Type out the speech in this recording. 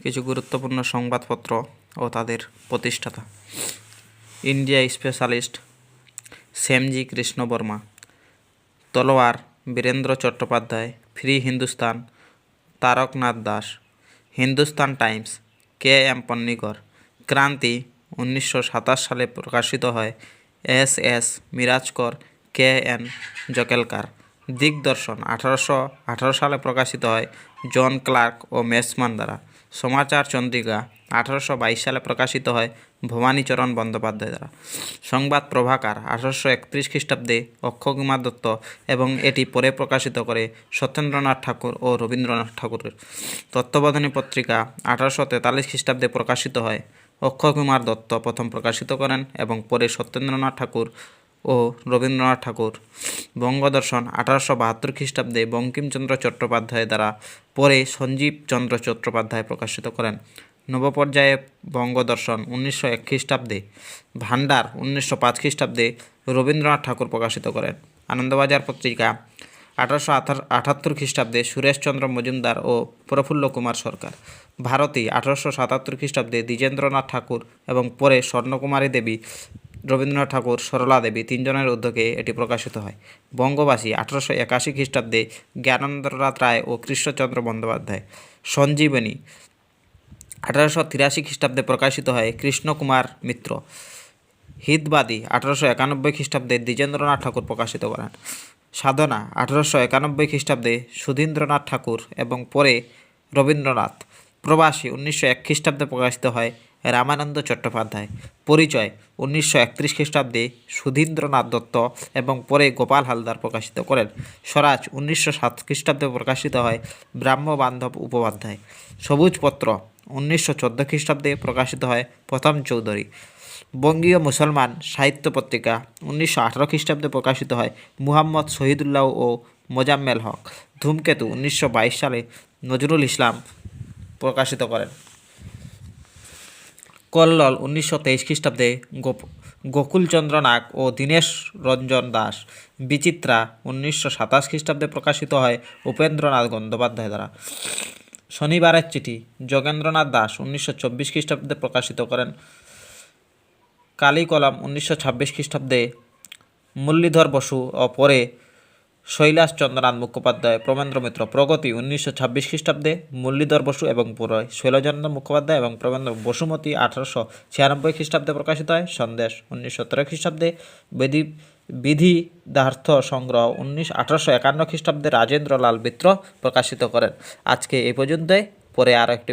কিছু গুরুত্বপূর্ণ সংবাদপত্র ও তাদের প্রতিষ্ঠাতা। India specialist Shyamji Krishna Varma, Talwar Birendra Chattopadhyay, free Hindustan, Taraknath Das, Hindustan Times, K M Panikkar Kranti উনিশশো সাতাশ সালে প্রকাশিত হয় S S Mirajkar K N Joglekar. Digdarshan আঠারোশো আঠারো সালে প্রকাশিত হয় জন ক্লার্ক ও মেসমান দ্বারা। সমাচার চন্দ্রিকা, আঠারোশো বাইশ সালে প্রকাশিত হয় ভবানীচরণ বন্দ্যোপাধ্যায় দ্বারা সংবাদ প্রভাকার, আঠারোশো একত্রিশ খ্রিস্টাব্দে অক্ষয়কুমার দত্ত এবং এটি পরে প্রকাশিত করে সত্যেন্দ্রনাথ ঠাকুর ও রবীন্দ্রনাথ ঠাকুরের। তত্ত্ববোধনী পত্রিকা, আঠারোশো তেতাল্লিশ খ্রিস্টাব্দে প্রকাশিত হয় অক্ষয়কুমার দত্ত প্রথম প্রকাশিত করেন এবং পরে সত্যেন্দ্রনাথ ঠাকুর ও রবীন্দ্রনাথ ঠাকুর। বঙ্গদর্শন আঠারোশো বাহাত্তর খ্রিস্টাব্দে বঙ্কিমচন্দ্র চট্টোপাধ্যায় দ্বারা পরে সঞ্জীব চন্দ্র চট্টোপাধ্যায় প্রকাশিত করেন। নবপর্যায়ে বঙ্গদর্শন উনিশশো এক খ্রিস্টাব্দে ভান্ডার উনিশশো পাঁচ খ্রিস্টাব্দে রবীন্দ্রনাথ ঠাকুর প্রকাশিত করেন। আনন্দবাজার পত্রিকা আঠারোশো আঠাত্তর খ্রিস্টাব্দে সুরেশচন্দ্র মজুমদার ও প্রফুল্ল কুমার সরকার। ভারতী আঠারোশো সাতাত্তর খ্রিস্টাব্দে দ্বিজেন্দ্রনাথ ঠাকুর এবং পরে স্বর্ণকুমারী দেবী রবীন্দ্রনাথ ঠাকুর সরলা দেবী তিনজনের উদ্যোগে এটি প্রকাশিত হয়। বঙ্গবাসী আঠারোশো একাশি খ্রিস্টাব্দে জ্ঞানেন্দ্রনাথ রায় ও কৃষ্ণচন্দ্র বন্দ্যোপাধ্যায়, সঞ্জীবনী আঠারোশো তিরাশি খ্রিস্টাব্দে প্রকাশিত হয় কৃষ্ণকুমার মিত্র। হিতবাদী আঠারোশো একানব্বই খ্রিস্টাব্দে দ্বিজেন্দ্রনাথ ঠাকুর প্রকাশিত করেন। সাধনা আঠারোশো একানব্বই খ্রিস্টাব্দে সুধীন্দ্রনাথ ঠাকুর এবং পরে রবীন্দ্রনাথ। প্রবাসী উনিশশো এক খ্রিস্টাব্দে প্রকাশিত হয় রামানন্দ চট্টোপাধ্যায়। পরিচয়, উনিশশো একত্রিশ খ্রিস্টাব্দে সুধীন্দ্রনাথ দত্ত এবং পরে গোপাল হালদার প্রকাশিত করেন। স্বরাজ, উনিশশো সাত খ্রিস্টাব্দে প্রকাশিত হয় ব্রাহ্মবান্ধব উপাধ্যায়। সবুজপত্র উনিশশো চোদ্দ খ্রিস্টাব্দে প্রকাশিত হয় প্রথম চৌধুরী। বঙ্গীয় মুসলমান সাহিত্য পত্রিকা, উনিশশো আঠারো খ্রিস্টাব্দে প্রকাশিত হয় মুহাম্মদ শহীদুল্লাহ ও মোজাম্মেল হক। ধূমকেতু, উনিশশো বাইশ সালে নজরুল ইসলাম প্রকাশিত করেন। কল্লোল উনিশশো তেইশ খ্রিস্টাব্দে গোকুলচন্দ্র নাগ ও দীনেশ রঞ্জন দাস বিচিত্রা উনিশশো সাতাশ খ্রিস্টাব্দে প্রকাশিত হয় উপেন্দ্রনাথ গঙ্গোপাধ্যায় দ্বারা। শনিবারের চিঠি যোগেন্দ্রনাথ দাস উনিশশো চব্বিশ খ্রিস্টাব্দে প্রকাশিত করেন। কালী কলম উনিশশো ছাব্বিশ খ্রিস্টাব্দে মুরলীধর বসু ও পরে কৈলাস চন্দ্রনাথ মুখোপাধ্যায়, প্রমেন্দ্র মিত্র প্রগতি উনিশশো ছাব্বিশ খ্রিস্টাব্দে, মুরলীধর বসু এবং পুরয় শৈলচন্দ্র মুখোপাধ্যায় এবং প্রমেন্দ্র বসুমতী আঠারোশো ছিয়ানব্বই খ্রিস্টাব্দে প্রকাশিত হয়। সন্দেশ উনিশশো তেরো খ্রিস্টাব্দে, বিধি বিধিদার্থ সংগ্রহ উনিশ আঠারোশো একান্ন খ্রিস্টাব্দে রাজেন্দ্র লাল মিত্র প্রকাশিত করেন। আজকে এই পর্যন্তই, পরে আরও একটি